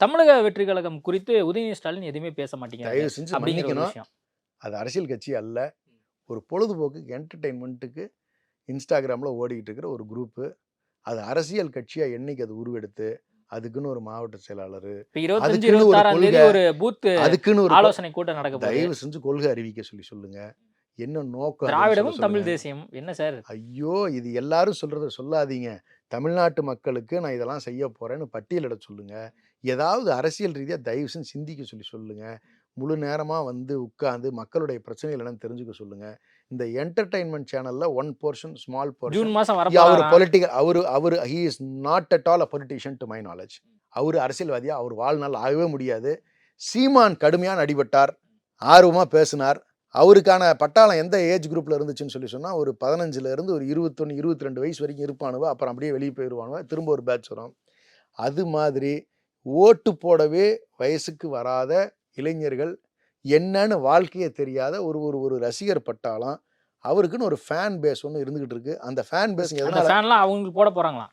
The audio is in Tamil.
தமிழக வெற்றி கழகம் குறித்து உதயநிதி ஸ்டாலின் எதுவுமே பேச மாட்டேங்கிறாங்க அப்படிங்கிற விஷயம். அது அரசியல் கட்சி அல்ல. ஒரு பொழுதுபோக்கு என்டர்டெயின்மெண்ட்டுக்கு இன்ஸ்டாகிராமில் ஓடிக்கிட்டு இருக்கிற ஒரு குரூப்பு அது அரசியல் கட்சியாக என்னைக்கு அது உருவெடுத்து அதுக்குன்னு ஒரு மாவட்ட செயலாளர். அதுக்குன்னு ஒரு பூத் அதுக்குன்னு ஒரு ஆலோசனை கூட்டம் நடக்க தயவு செஞ்சு கொள்கை அறிவிக்க சொல்லி சொல்லுங்க. என்ன நோக்கம் திராவிடமும் தமிழ். தேசியம் என்ன சார் ஐயோ இது எல்லாரும் சொல்றத சொல்லாதீங்க. தமிழ்நாட்டு மக்களுக்கு நான் இதெல்லாம் செய்ய போறேன்னு பட்டியலிட சொல்லுங்க. ஏதாவது அரசியல் ரீதியா தயவு செஞ்சு சிந்திக்க சொல்லி சொல்லுங்க. முழு நேரமா வந்து உட்கார்ந்து மக்களுடைய பிரச்சனைகள் என்னன்னு தெரிஞ்சுக்க சொல்லுங்க. இந்த என்டர்டைன்மெண்ட் சேனல்ல one portion small portion June மாசம் அவர். பொலிட்டிக்கல் அவர் அவர் he is not at all a politician to my knowledge அவர் அரசியல்வாதியா அவர் வாழ்நாள் ஆகவே முடியாது. சீமான் கடுமையான அடிபட்டார். ஆர்வமா பேசினார். அவருக்கான பட்டாளம் எந்த ஏஜ் குரூப்ல இருந்துச்சுன்னு சொல்லி சொன்னா ஒரு பதினஞ்சுல இருந்து ஒரு இருபத்தொன்னு இருபத்தி ரெண்டு வயசு வரைக்கும் இருப்பானுவ அப்புறம் அப்படியே வெளியே போயிடுவானுவ திரும்ப ஒரு பேட்ச் வரும். அது மாதிரி ஓட்டு போடவே வயசுக்கு வராத இளைஞர்கள் என்னன்னு வாழ்க்கையே தெரியாத ஒரு ஒரு ஒரு ரசிகர் பட்டாளம் அவருக்குன்னு ஒரு ஃபேன் பேஸ் ஒன்று இருந்துகிட்டு இருக்கு. அந்த ஃபேன் பேஸ் ஃபேன்லாம் அவங்களுக்கு போட போறாங்களாம்.